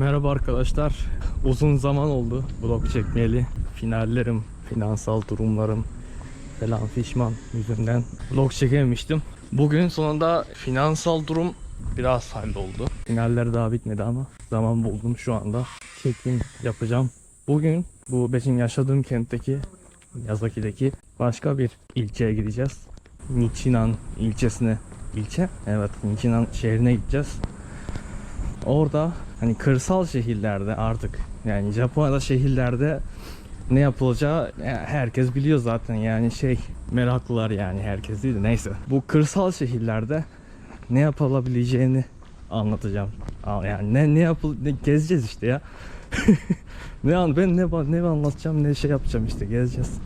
Merhaba arkadaşlar. Uzun zaman oldu vlog çekmeyeli. Finallerim, finansal durumlarım falan fişman yüzünden vlog çekememiştim. Bugün sonunda finansal durum biraz halloldu. Finaller daha bitmedi ama zaman buldum şu anda. Çekim yapacağım. Bugün bu benim yaşadığım kentteki Yazaki'deki başka bir ilçeye gideceğiz. Nichinan ilçesine ilçe. Evet, Nichinan şehrine gideceğiz. Orada hani kırsal şehirlerde artık yani Japonya'da şehirlerde ne yapılacağı ya herkes biliyor zaten yani şey meraklılar yani herkes değil de neyse. Bu kırsal şehirlerde ne yapılabileceğini anlatacağım. Yani ne ne yapıl ne gezeceğiz işte ya. ne an ben ne ne anlatacağım ne şey yapacağım işte gezeceğiz.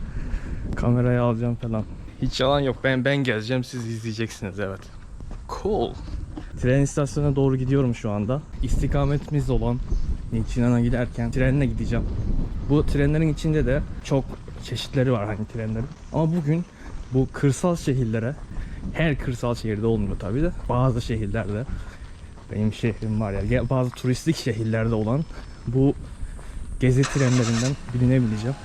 Kamerayı alacağım falan. Hiç yalan yok. Ben ben gezeceğim siz izleyeceksiniz evet. Cool. Tren istasyonuna doğru gidiyorum şu anda. İstikametimiz olan Nichiran'a giderken trenle gideceğim. Bu trenlerin içinde de çok çeşitleri var hani trenlerin. Ama bugün bu kırsal şehirlere her kırsal şehirde olmuyor tabi de bazı şehirlerde benim şehrim var ya bazı turistik şehirlerde olan bu gezi trenlerinden bilinebileceğim.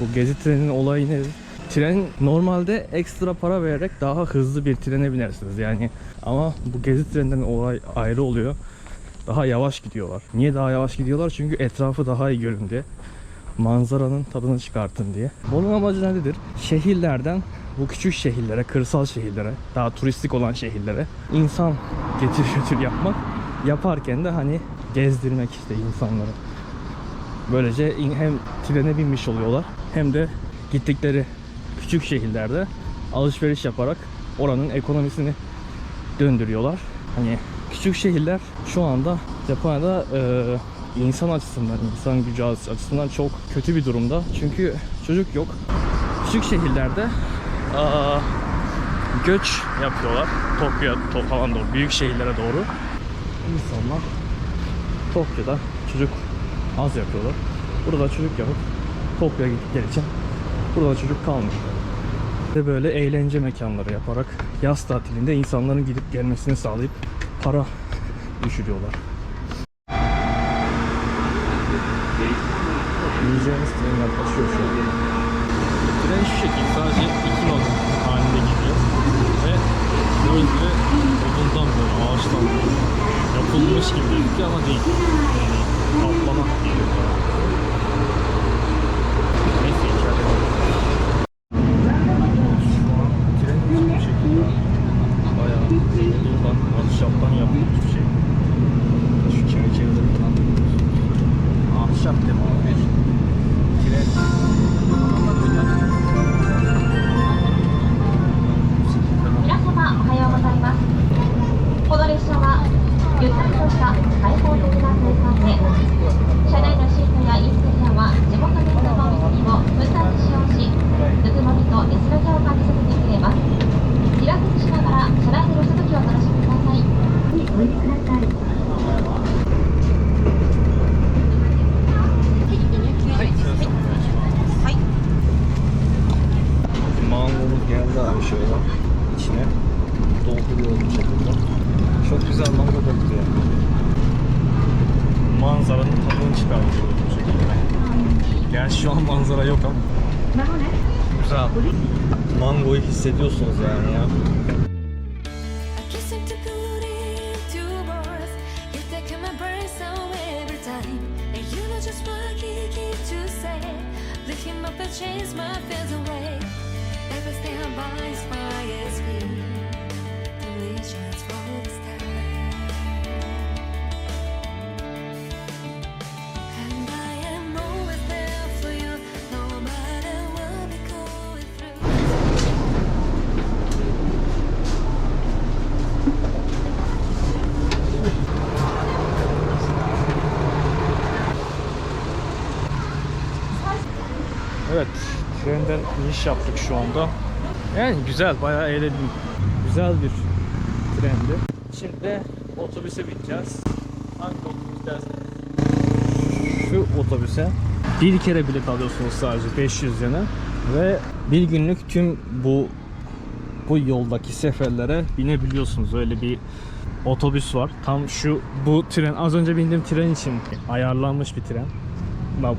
Bu gezi treninin olayı nedir? Tren normalde ekstra para vererek daha hızlı bir trene binersiniz yani ama bu gezi trenlerinin olay ayrı oluyor. Daha yavaş gidiyorlar. Niye daha yavaş gidiyorlar? Çünkü etrafı daha iyi görün. Manzaranın tadını çıkartın diye. Bunun amacı nedir? Şehirlerden bu küçük şehirlere, kırsal şehirlere, daha turistik olan şehirlere insan getir götür yapmak. Yaparken de hani gezdirmek işte insanları. Böylece hem trene binmiş oluyorlar hem de gittikleri küçük şehirlerde alışveriş yaparak oranın ekonomisini döndürüyorlar. Hani küçük şehirler şu anda Japonya'da e, insan açısından, insan gücü açısından çok kötü bir durumda. Çünkü çocuk yok. Küçük şehirlerde aa, göç yapıyorlar. Tokyo to- falan doğru, büyük şehirlere doğru. İnsanlar Tokyo'da çocuk az yapıyorlar. Burada çocuk yapıp Tokyo'ya gidip geleceğim. Burada çocuk kalmıyor. Ve böyle eğlence mekanları yaparak yaz tatilinde insanların gidip gelmesini sağlayıp para düşürüyorlar. Yiyeceğimiz tren yaklaşıyor şu an. Tren şu şekilde sadece iki not halinde gidiyor. Ve böyle odundan böyle ağaçtan yapılmış gibi ama değil. Yani kaplama geliyor. りと安らぎを感じさせてくれますリラックスしながら車内でのひとときをお楽しみくださいお入りください Mangomuz geldi abi şöyle içine dolduruyoruz bu şekilde. Çok güzel mango koktu ya. Manzaranın tadını çıkartıyoruz bu şekilde. Gerçi şu an manzara yok ama. Güzel. Mangoyu hissediyorsunuz yani ya. İniş yaptık şu anda. Yani güzel, bayağı eğlendim. Güzel bir trendi. Şimdi otobüse bineceğiz. Hangi otobüs derseniz? Şu otobüse. Bir kere bilet alıyorsunuz sadece 500 yene. Ve bir günlük tüm bu bu yoldaki seferlere binebiliyorsunuz. Öyle bir otobüs var. Tam şu bu tren az önce bindiğim tren için ayarlanmış bir tren.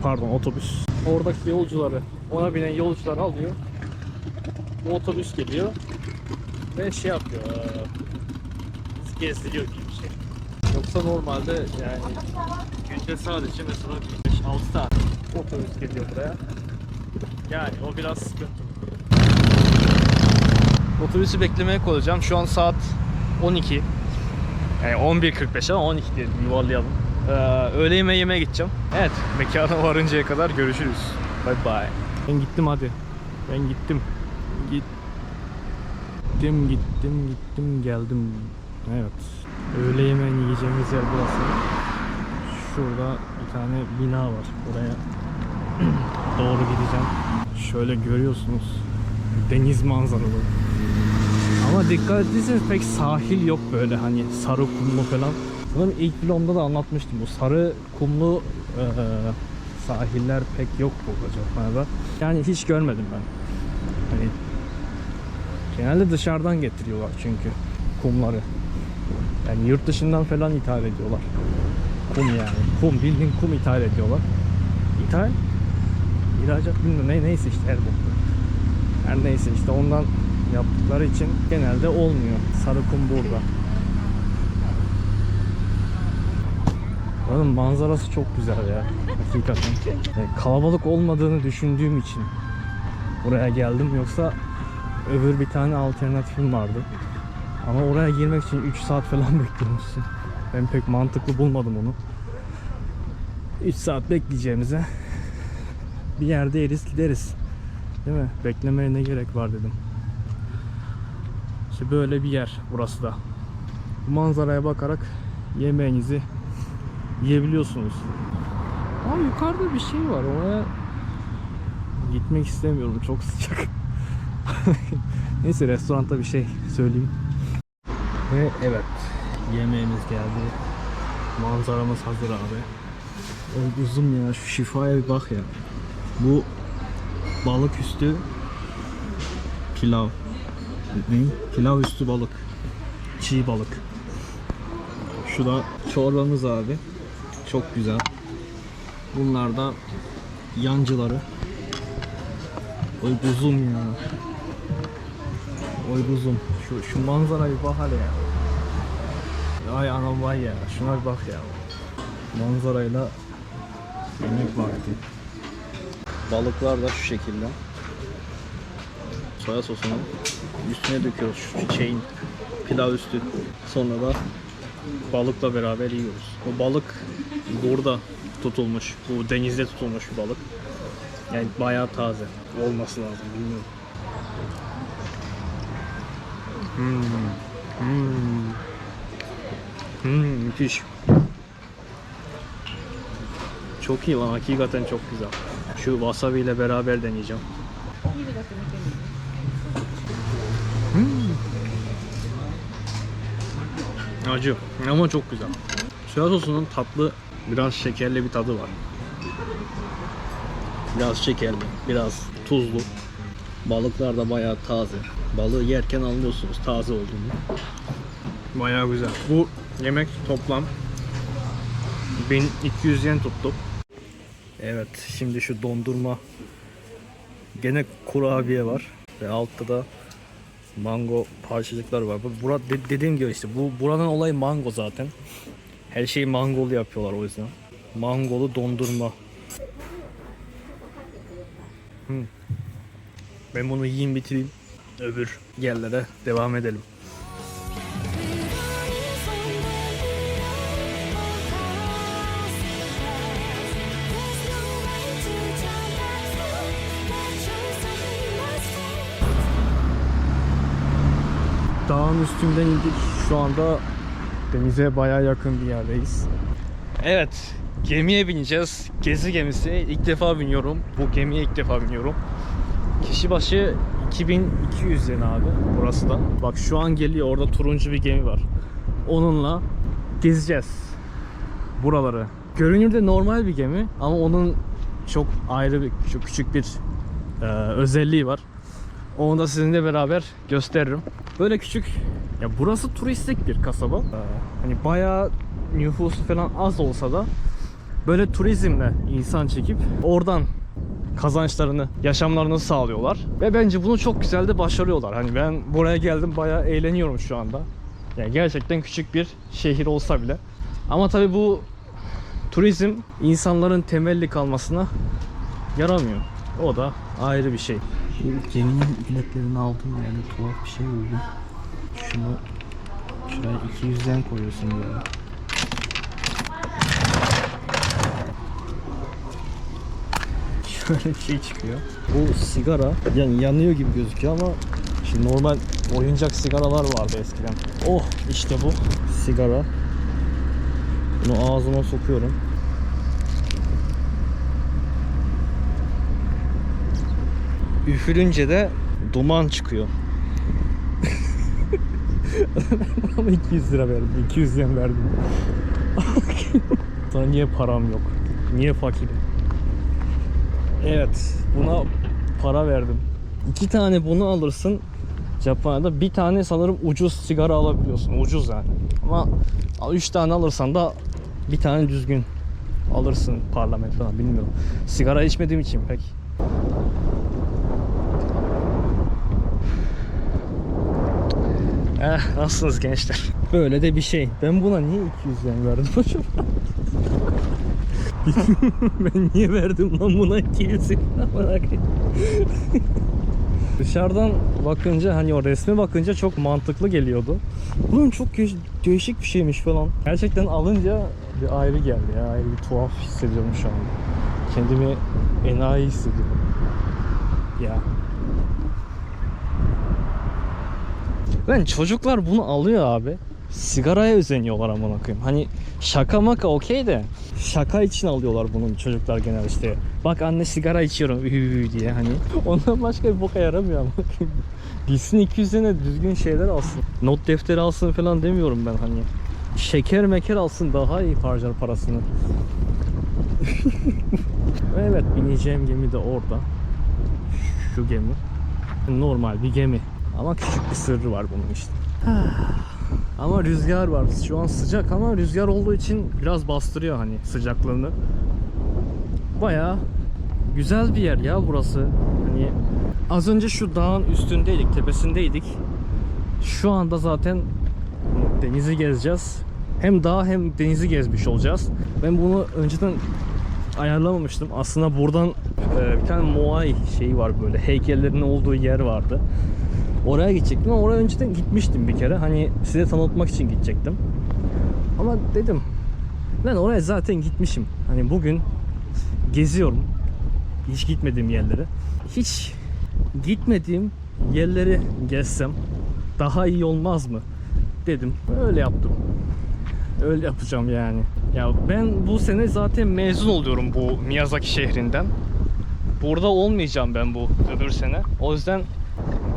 Pardon otobüs. Oradaki yolcuları ona binen yolcuları alıyor. Bu otobüs geliyor ve şey yapıyor. gezdiriyor gibi bir şey. Yoksa normalde yani günde sadece mesela 5-6 saat otobüs geliyor buraya. Yani o biraz sıkıntı. Otobüsü beklemeye koyacağım. Şu an saat 12. Yani 11.45 ama 12 diyelim yuvarlayalım. Ee, öğle yemeği yemeye gideceğim. Evet mekana varıncaya kadar görüşürüz. Bye bye. Ben gittim hadi. Ben gittim. Gittim gittim gittim geldim. Evet. Öğle yemeğini yiyeceğimiz yer burası. Şurada bir tane bina var. Oraya doğru gideceğim. Şöyle görüyorsunuz. Deniz manzaralı. Ama dikkat ettiyseniz pek sahil yok böyle hani sarı kumlu falan. Sanırım ilk vlogumda da anlatmıştım. Bu sarı kumlu eee, sahiller pek yok burada Japonya'da. Yani hiç görmedim ben. Hani genelde dışarıdan getiriyorlar çünkü kumları. Yani yurt dışından falan ithal ediyorlar. Kum yani. Kum bildiğin kum ithal ediyorlar. İthal? İhracat bilmiyorum. Ne, neyse işte her bokta. Her neyse işte ondan yaptıkları için genelde olmuyor. Sarı kum burada. Buranın manzarası çok güzel ya. Hakikaten. Yani kalabalık olmadığını düşündüğüm için buraya geldim. Yoksa öbür bir tane alternatifim vardı. Ama oraya girmek için 3 saat falan bekliyormuşsun. Ben pek mantıklı bulmadım onu. 3 saat bekleyeceğimize bir yerde yeriz gideriz. Değil mi? Beklemeye ne gerek var dedim. İşte böyle bir yer burası da. Bu manzaraya bakarak yemeğinizi yiyebiliyorsunuz. Ama yukarıda bir şey var. Oraya gitmek istemiyorum. Çok sıcak. Neyse restoranda bir şey söyleyeyim. Ve evet yemeğimiz geldi. Manzaramız hazır abi. O uzun ya şu şifaya bir bak ya. Bu balık üstü pilav. Ne? Pilav üstü balık. Çiğ balık. Şu da çorbamız abi. Çok güzel. Bunlar da yancıları. Oy kuzum ya. Oy kuzum. Şu, şu manzarayı bak hele ya. Ay anam vay ya. Şuna bir bak ya. Manzarayla yemek vakti. Balıklar da şu şekilde. Soya sosunu üstüne döküyoruz şu çiçeğin pilav üstü. Sonra da balıkla beraber yiyoruz. O balık burada tutulmuş. Bu denizde tutulmuş bir balık. Yani bayağı taze olması lazım bilmiyorum. Hmm. Hmm. Hmm, müthiş. Çok iyi lan hakikaten çok güzel. Şu wasabi ile beraber deneyeceğim. Hmm. Acı ama çok güzel. Soya sosunun tatlı, biraz şekerli bir tadı var. Biraz şekerli, biraz tuzlu. Balıklar da bayağı taze. Balığı yerken anlıyorsunuz taze olduğunu. Bayağı güzel. Bu yemek toplam 1200 yen tuttu. Evet, şimdi şu dondurma gene kurabiye var ve altta da mango parçacıklar var. Bu bura, de- dediğim gibi işte bu buranın olayı mango zaten. Her şeyi mangolu yapıyorlar o yüzden. Mangolu dondurma. Hmm. Ben bunu yiyeyim bitireyim. Öbür yerlere devam edelim. Dağın üstünden indik. Şu anda denize baya yakın bir yerdeyiz. Evet, gemiye bineceğiz. Gezi gemisi. İlk defa biniyorum. Bu gemiye ilk defa biniyorum. Kişi başı 2200 yen abi burası da. Bak şu an geliyor orada turuncu bir gemi var. Onunla gezeceğiz buraları. Görünürde normal bir gemi ama onun çok ayrı bir çok küçük bir e, özelliği var. Onu da sizinle beraber gösteririm. Böyle küçük Ya burası turistik bir kasaba. Ee, Hani bayağı nüfusu falan az olsa da böyle turizmle insan çekip oradan kazançlarını, yaşamlarını sağlıyorlar. Ve bence bunu çok güzel de başarıyorlar. Hani ben buraya geldim bayağı eğleniyorum şu anda. Yani gerçekten küçük bir şehir olsa bile. Ama tabii bu turizm insanların temelli kalmasına yaramıyor. O da ayrı bir şey. Geminin biletlerini aldım yani tuhaf bir şey oldu. Şunu şuraya 200'den koyuyorsun böyle. Şöyle bir şey çıkıyor. Bu sigara yani yanıyor gibi gözüküyor ama şimdi normal oyuncak sigaralar vardı eskiden. Oh işte bu sigara. Bunu ağzıma sokuyorum. Üfürünce de duman çıkıyor. Ama 200 lira verdim. 200 yen verdim. Sana niye param yok? Niye fakirim? Evet, buna para verdim. İki tane bunu alırsın. Japonya'da bir tane sanırım ucuz sigara alabiliyorsun. Ucuz yani. Ama üç tane alırsan da bir tane düzgün alırsın parlament falan bilmiyorum. Sigara içmediğim için pek. Eh, nasılsınız gençler? Böyle de bir şey. Ben buna niye 200 yen verdim acaba? ben niye verdim lan buna 200 yen? Dışarıdan bakınca hani o resme bakınca çok mantıklı geliyordu. Bunun çok değişik bir şeymiş falan. Gerçekten alınca bir ayrı geldi ya. Ayrı bir tuhaf hissediyorum şu anda. Kendimi enayi hissediyorum. Ya. Lan çocuklar bunu alıyor abi. Sigaraya özeniyorlar amına koyayım. Hani şaka maka okey de şaka için alıyorlar bunu çocuklar genel işte. Bak anne sigara içiyorum ühü diye hani. Ondan başka bir boka yaramıyor ama. Gitsin 200 tane düzgün şeyler alsın. Not defteri alsın falan demiyorum ben hani. Şeker meker alsın daha iyi harcar parasını. evet bineceğim gemi de orada. Şu gemi. Normal bir gemi. Ama küçük bir sırrı var bunun işte. ama rüzgar var. Şu an sıcak ama rüzgar olduğu için biraz bastırıyor hani sıcaklığını. Baya güzel bir yer ya burası. Hani az önce şu dağın üstündeydik, tepesindeydik. Şu anda zaten denizi gezeceğiz. Hem dağ hem denizi gezmiş olacağız. Ben bunu önceden ayarlamamıştım. Aslında buradan e, bir tane Moai şeyi var böyle heykellerin olduğu yer vardı. Oraya gidecektim ama oraya önceden gitmiştim bir kere. Hani size tanıtmak için gidecektim. Ama dedim ben oraya zaten gitmişim. Hani bugün geziyorum. Hiç gitmediğim yerleri. Hiç gitmediğim yerleri gezsem daha iyi olmaz mı? Dedim. Öyle yaptım. Öyle yapacağım yani. Ya ben bu sene zaten mezun oluyorum bu Miyazaki şehrinden. Burada olmayacağım ben bu öbür sene. O yüzden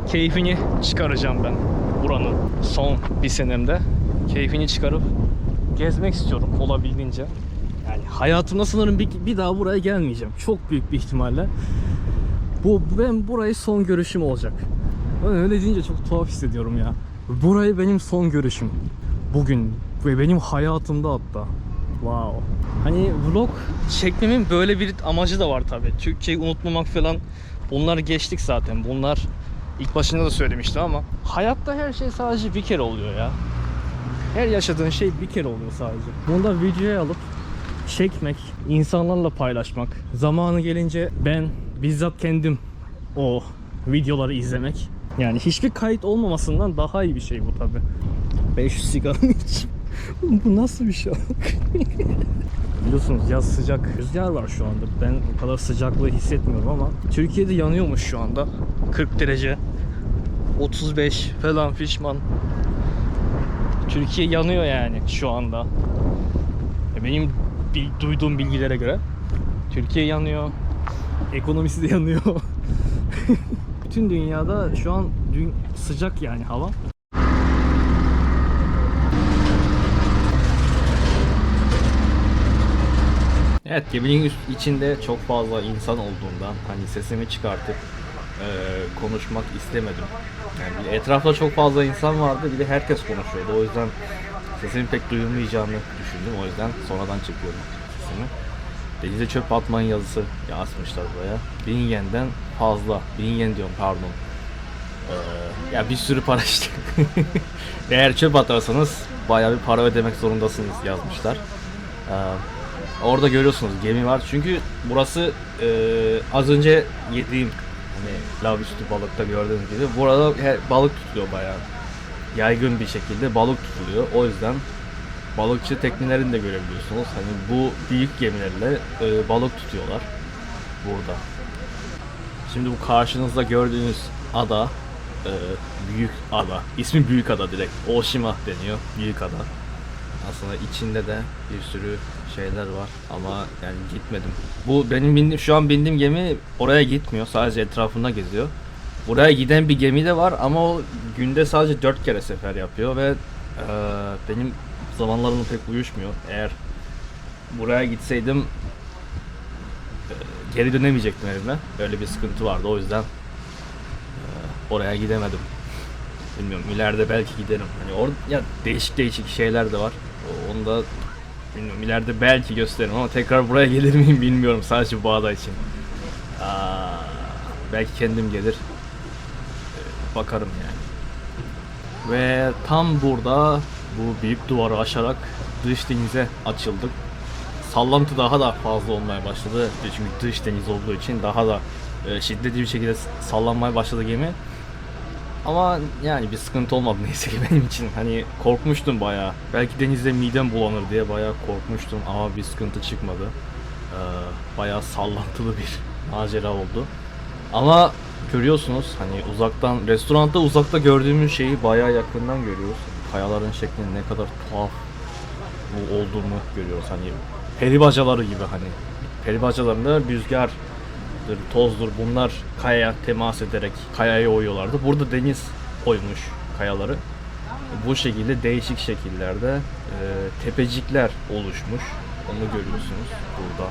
keyfini çıkaracağım ben buranın son bir senemde. Keyfini çıkarıp gezmek istiyorum olabildiğince. Yani hayatımda sanırım bir, bir daha buraya gelmeyeceğim. Çok büyük bir ihtimalle. Bu ben burayı son görüşüm olacak. Ben öyle deyince çok tuhaf hissediyorum ya. Burayı benim son görüşüm. Bugün ve benim hayatımda hatta. Wow. Hani vlog çekmemin böyle bir amacı da var tabi. Türkçeyi unutmamak falan. Bunlar geçtik zaten. Bunlar ilk başında da söylemiştim ama hayatta her şey sadece bir kere oluyor ya. Her yaşadığın şey bir kere oluyor sadece. Bunu da videoya alıp çekmek, insanlarla paylaşmak. Zamanı gelince ben bizzat kendim o videoları izlemek. Yani hiçbir kayıt olmamasından daha iyi bir şey bu tabi. 500 sigaramı içeyim. bu nasıl bir şey? Biliyorsunuz yaz sıcak rüzgar var şu anda. Ben o kadar sıcaklığı hissetmiyorum ama Türkiye'de yanıyormuş şu anda. 40 derece. 35 falan fişman. Türkiye yanıyor yani şu anda. E, Benim duyduğum bilgilere göre Türkiye yanıyor. Ekonomisi de yanıyor. Bütün dünyada şu an dün sıcak yani hava. Evet geminin içinde çok fazla insan olduğundan hani sesimi çıkartıp e, konuşmak istemedim. Yani etrafta çok fazla insan vardı bir de herkes konuşuyordu. O yüzden sesimin pek duyulmayacağını düşündüm. O yüzden sonradan çekiyorum sesimi. Denize çöp atmayın yazısı yazmışlar buraya. 1000 yenden fazla. 1000 yen diyorum pardon. Ee, ya bir sürü para işte. Eğer çöp atarsanız bayağı bir para ödemek zorundasınız yazmışlar. Ee, orada görüyorsunuz gemi var. Çünkü burası e, az önce yediğim hani lav üstü balıkta gördüğünüz gibi burada balık tutuluyor bayağı. Yaygın bir şekilde balık tutuluyor. O yüzden balıkçı teknelerini de görebiliyorsunuz. Hani bu büyük gemilerle e, balık tutuyorlar burada. Şimdi bu karşınızda gördüğünüz ada e, büyük ada. İsmi büyük ada direkt. Oshima deniyor. Büyük ada. Aslında içinde de bir sürü şeyler var ama yani gitmedim. Bu benim bindiğim şu an bindiğim gemi oraya gitmiyor. Sadece etrafında geziyor. Buraya giden bir gemi de var ama o günde sadece 4 kere sefer yapıyor ve e, benim zamanlarımla pek uyuşmuyor. Eğer buraya gitseydim e, geri dönemeyecektim evime. Böyle bir sıkıntı vardı o yüzden e, oraya gidemedim. Bilmiyorum ileride belki giderim. Hani orada ya değişik değişik şeyler de var. Onu da bilmiyorum ileride belki gösteririm ama tekrar buraya gelir miyim bilmiyorum sadece bu ada için. Aa, belki kendim gelir. Ee, Bakarım yani. Ve tam burada bu büyük duvarı aşarak dış denize açıldık. Sallantı daha da fazla olmaya başladı. Çünkü dış deniz olduğu için daha da e, şiddetli bir şekilde sallanmaya başladı gemi. Ama yani bir sıkıntı olmadı neyse ki benim için. Hani korkmuştum bayağı. Belki denizde midem bulanır diye bayağı korkmuştum ama bir sıkıntı çıkmadı. Ee, bayağı sallantılı bir macera oldu. Ama görüyorsunuz hani uzaktan restoranda uzakta gördüğümüz şeyi bayağı yakından görüyoruz. Kayaların şeklinin ne kadar tuhaf olduğunu görüyoruz. Hani peri bacaları gibi hani. Peri bacalarında rüzgardır, tozdur bunlar kayaya temas ederek kayaya oyuyorlardı. Burada deniz oymuş kayaları. Bu şekilde değişik şekillerde e, tepecikler oluşmuş. Onu görüyorsunuz burada.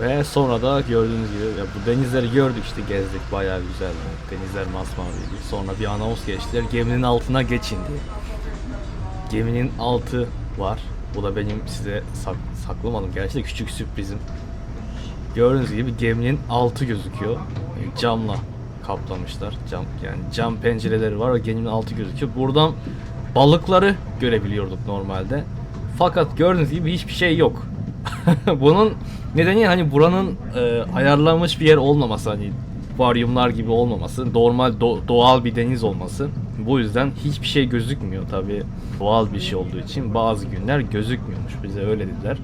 Ve sonra da gördüğünüz gibi ya bu denizleri gördük işte gezdik bayağı güzeldi. Denizler masmaviydi. Sonra bir anons geçtiler geminin altına geçin diye. Geminin altı var. Bu da benim size sak- saklamadım. Gerçekten küçük sürprizim. Gördüğünüz gibi geminin altı gözüküyor. Yani camla kaplamışlar. Cam yani cam pencereleri var geminin altı gözüküyor. Buradan balıkları görebiliyorduk normalde. Fakat gördüğünüz gibi hiçbir şey yok. Bunun nedeni hani buranın e, ayarlanmış bir yer olmaması hani varyumlar gibi olmaması, normal do- doğal bir deniz olması. Bu yüzden hiçbir şey gözükmüyor tabi doğal bir şey olduğu için bazı günler gözükmüyormuş bize öyle dediler.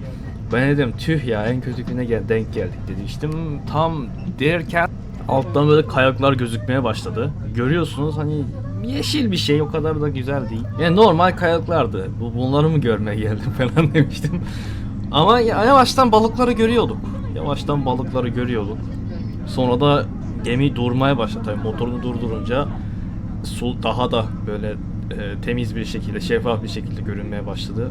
Ben dedim tüh ya en kötü güne gel denk geldik demiştim. Tam derken alttan böyle kayaklar gözükmeye başladı. Görüyorsunuz hani yeşil bir şey o kadar da güzel değil. Yani normal kayaklardı. Bu bunları mı görmeye geldim falan demiştim. Ama ya- yavaştan balıkları görüyorduk. Yavaştan balıkları görüyorduk. Sonra da gemi durmaya başladı. Tabii motorunu durdurunca su daha da böyle e, temiz bir şekilde, şeffaf bir şekilde görünmeye başladı.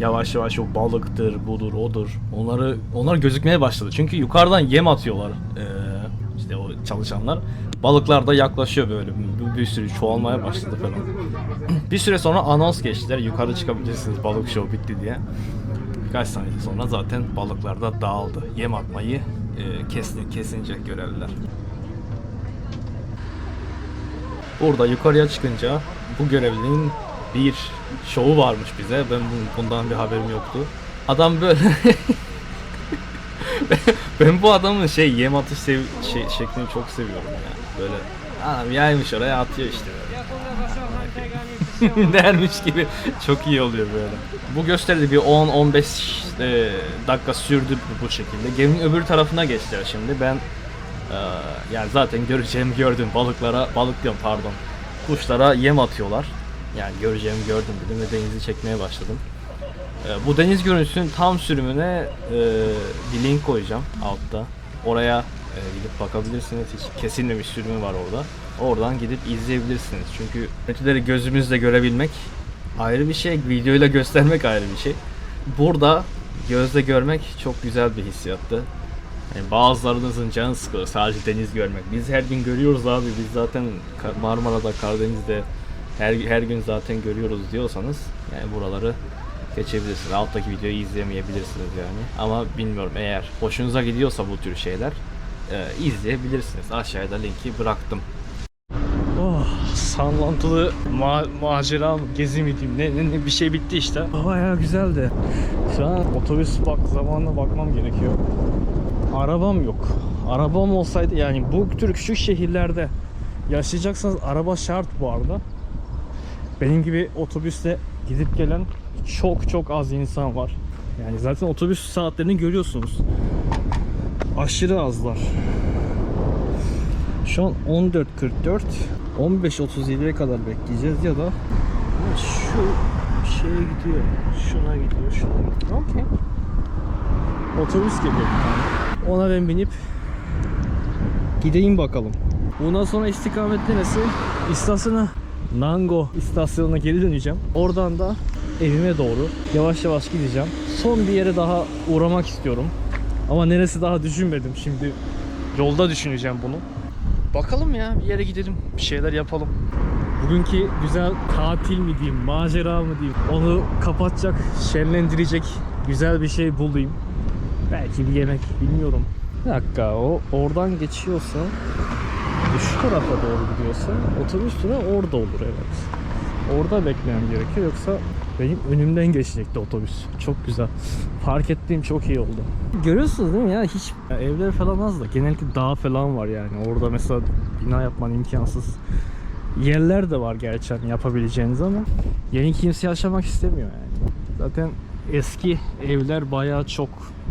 Yavaş yavaş o balıktır, budur, odur. Onları onlar gözükmeye başladı. Çünkü yukarıdan yem atıyorlar. e, işte o çalışanlar. Balıklar da yaklaşıyor böyle. Bir, bir sürü çoğalmaya başladı falan. bir süre sonra anons geçtiler. Yukarı çıkabilirsiniz balık show bitti diye. Birkaç saniye sonra zaten balıklar da dağıldı. Yem atmayı e, kesin, kesince görevliler. Burada yukarıya çıkınca bu görevlinin bir şovu varmış bize. Ben bun- bundan bir haberim yoktu. Adam böyle ben bu adamın şey yem atış sev şey, şeklini çok seviyorum ya. Böyle adam yaymış oraya atıyor işte dermiş gibi çok iyi oluyor böyle. Bu gösteride bir 10-15 e, dakika sürdü bu şekilde. Geminin öbür tarafına geçtiler şimdi. Ben e, yani zaten göreceğimi gördüm balıklara, balık diyorum pardon. Kuşlara yem atıyorlar. Yani göreceğimi gördüm dedim ve denizi çekmeye başladım. E, bu deniz görüntüsünün tam sürümüne e, bir link koyacağım altta. Oraya e, gidip bakabilirsiniz. Hiç kesilmemiş sürümü var orada. Oradan gidip izleyebilirsiniz. Çünkü görüntüleri gözümüzle görebilmek ayrı bir şey, videoyla göstermek ayrı bir şey. Burada gözle görmek çok güzel bir hissiyattı. Yani bazılarınızın canı sıkılır sadece deniz görmek. Biz her gün görüyoruz abi. Biz zaten Marmara'da, Karadeniz'de her, her gün zaten görüyoruz diyorsanız yani buraları geçebilirsiniz. Alttaki videoyu izleyemeyebilirsiniz yani. Ama bilmiyorum eğer hoşunuza gidiyorsa bu tür şeyler e, izleyebilirsiniz. Aşağıda linki bıraktım. Oh, sallantılı ma- macera gezi mi diyeyim ne, ne, ne bir şey bitti işte. Bayağı güzeldi. Şu an otobüs bak zamanına bakmam gerekiyor. Arabam yok. Arabam olsaydı yani bu tür küçük şehirlerde yaşayacaksanız araba şart bu arada. Benim gibi otobüsle gidip gelen çok çok az insan var. Yani zaten otobüs saatlerini görüyorsunuz. Aşırı azlar. Şu an 14.44 15.37'ye kadar bekleyeceğiz ya da şu şeye gidiyor. Şuna gidiyor, şuna gidiyor. Okey. Otobüs tane. Ona ben binip gideyim bakalım. Bundan sonra istikamet neresi? İstasyona Nango istasyonuna geri döneceğim. Oradan da evime doğru yavaş yavaş gideceğim. Son bir yere daha uğramak istiyorum. Ama neresi daha düşünmedim. Şimdi yolda düşüneceğim bunu. Bakalım ya bir yere gidelim. Bir şeyler yapalım. Bugünkü güzel tatil mi diyeyim, macera mı diyeyim. Onu kapatacak, şenlendirecek güzel bir şey bulayım. Belki bir yemek bilmiyorum. Bir dakika o oradan geçiyorsa şu tarafa doğru gidiyorsa otobüs durağı orada olur evet. Orada beklemem gerekiyor yoksa benim önümden geçecekti otobüs. Çok güzel. Fark ettiğim çok iyi oldu. Görüyorsunuz değil mi ya hiç ya evler falan az da genellikle dağ falan var yani. Orada mesela bina yapman imkansız. Yerler de var gerçi hani yapabileceğiniz ama yeni kimse yaşamak istemiyor yani. Zaten eski evler bayağı çok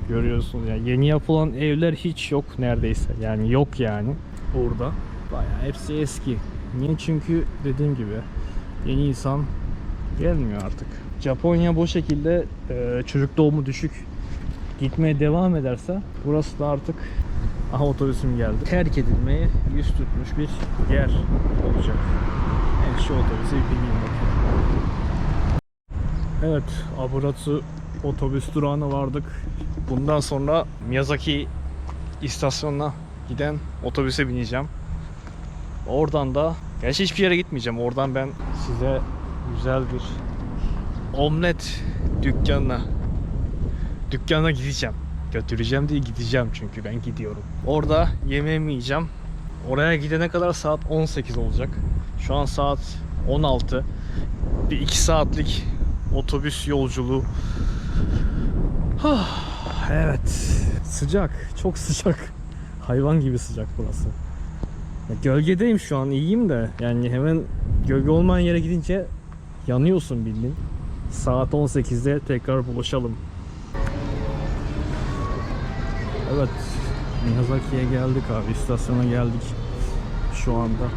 görüyorsunuz. Yani yeni yapılan evler hiç yok neredeyse. Yani yok yani burada. Bayağı hepsi eski. Niye? Çünkü dediğim gibi yeni insan gelmiyor artık. Japonya bu şekilde e, çocuk doğumu düşük gitmeye devam ederse burası da artık aha otobüsüm geldi. Terk edilmeye yüz tutmuş bir yer olacak. Evet şu otobüse bineyim bakayım. Evet Aburatsu otobüs durağına vardık. Bundan sonra Miyazaki istasyonuna giden otobüse bineceğim. Oradan da gerçi hiçbir yere gitmeyeceğim. Oradan ben size güzel bir omlet dükkanına dükkana gideceğim. Götüreceğim değil gideceğim çünkü ben gidiyorum. Orada yemeğimi yiyeceğim. Oraya gidene kadar saat 18 olacak. Şu an saat 16. Bir 2 saatlik otobüs yolculuğu. Evet. Sıcak. Çok sıcak. Hayvan gibi sıcak burası. Ya gölgedeyim şu an iyiyim de yani hemen gölge olmayan yere gidince yanıyorsun bildiğin. Saat 18'de tekrar buluşalım. Evet. Miyazaki'ye geldik abi. istasyona geldik. Şu anda.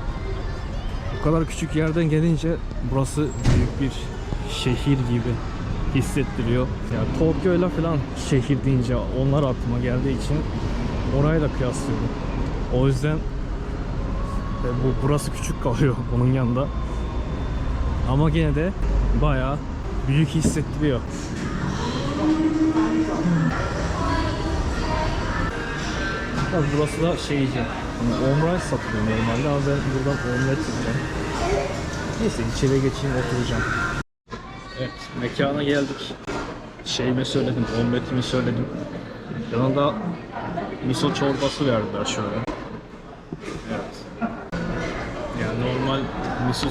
Bu kadar küçük yerden gelince burası büyük bir şehir gibi hissettiriyor. Ya Tokyo'yla falan şehir deyince onlar aklıma geldiği için orayla kıyaslıyorum. O yüzden e, bu burası küçük kalıyor onun yanında. Ama gene de bayağı büyük hissettiriyor. Ya burası da şeyci. Hani omlet satılıyor normalde ama ben buradan omlet yiyeceğim. Neyse içeri geçeyim oturacağım. Evet mekana geldik. Şeyimi söyledim, omletimi söyledim. Yanında miso çorbası verdiler şöyle. Evet. Yani normal miso.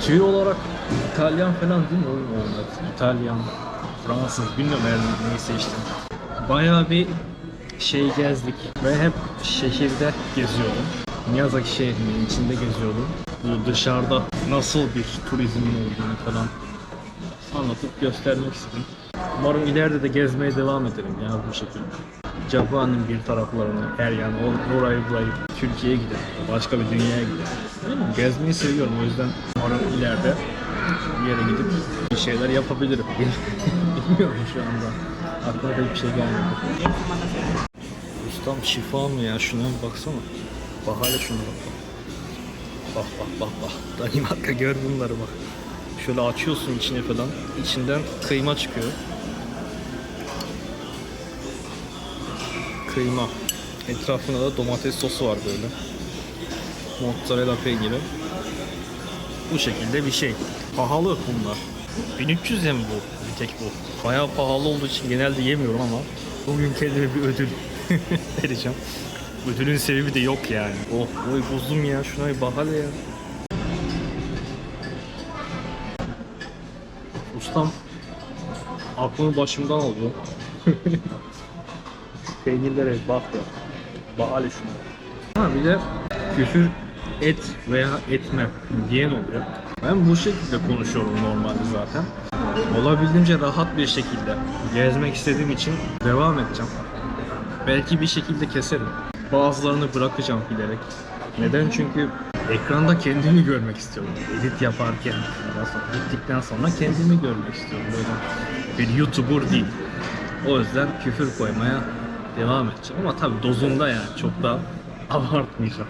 Tüy olarak İtalyan falan değil mi oğlum omlet? İtalyan, Fransız bilmiyorum her neyse işte. Bayağı bir şey gezdik ve hep şehirde geziyordum. Miyazaki şehrinin içinde geziyordum. Bu dışarıda nasıl bir turizmin olduğunu falan anlatıp göstermek istedim. Umarım ileride de gezmeye devam ederim ya bu şekilde. Japonya'nın bir taraflarını her yani or- orayı burayı Türkiye'ye giderim. Başka bir dünyaya mi? Gezmeyi seviyorum o yüzden umarım ileride bir yere gidip bir şeyler yapabilirim. Bilmiyorum şu anda. Aklıma da hiçbir şey gelmedi. Ustam şifa mı ya? Şuna bir baksana. Bak hala şuna bak. Bak bak bak bak. Danimarka gör bunları bak. Şöyle açıyorsun içine falan. İçinden kıyma çıkıyor. Kıyma. Etrafında da domates sosu var böyle. Mozzarella peyniri. Bu şekilde bir şey. Pahalı bunlar. 1300 yen bu. Bir tek bu. Bayağı pahalı olduğu için genelde yemiyorum ama bugün kendime bir ödül vereceğim. Ödülün sebebi de yok yani. Oh oy buzum ya şuna bir bak hele ya. Ustam aklımı başımdan alıyor. Peynirlere bak ya. Bak hele şuna. Ha bir de küfür et veya etme diyen oluyor. Ben bu şekilde konuşuyorum normalde zaten. Olabildiğince rahat bir şekilde gezmek istediğim için devam edeceğim. Belki bir şekilde keserim. Bazılarını bırakacağım bilerek. Neden? Çünkü ekranda kendimi görmek istiyorum. Edit yaparken, sonra gittikten sonra kendimi görmek istiyorum. Böyle bir YouTuber değil. O yüzden küfür koymaya devam edeceğim. Ama tabii dozunda yani çok da abartmayacağım.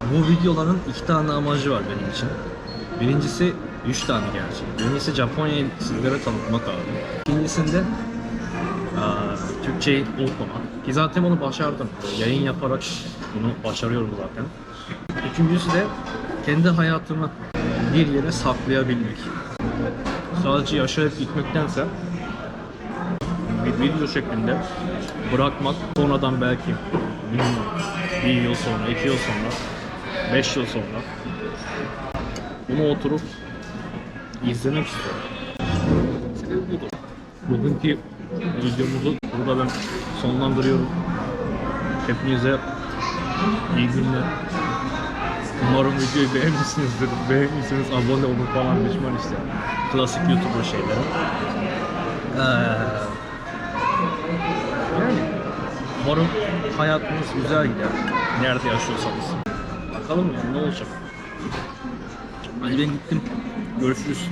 Bu videoların iki tane amacı var benim için. Birincisi, üç tane gerçi. Birincisi Japonya'yı sizlere tanıtmak abi. İkincisinde Türkçeyi unutmamak. Ki zaten onu başardım. Yayın yaparak bunu başarıyorum zaten. Üçüncüsü de kendi hayatımı bir yere saklayabilmek. Sadece yaşayıp gitmektense bir video şeklinde bırakmak sonradan belki bir yıl sonra, iki yıl sonra, beş yıl sonra bunu oturup izlemek istiyorum. Bugünkü videomuzu burada ben sonlandırıyorum. Hepinize iyi günler. Umarım videoyu beğenmişsinizdir. Beğendiyseniz abone olun falan düşman işte. Klasik YouTuber şeyleri. Ee, umarım hayatınız güzel gider. Nerede yaşıyorsanız. Bakalım ya ne olacak. Hadi ben gittim. Görüşürüz.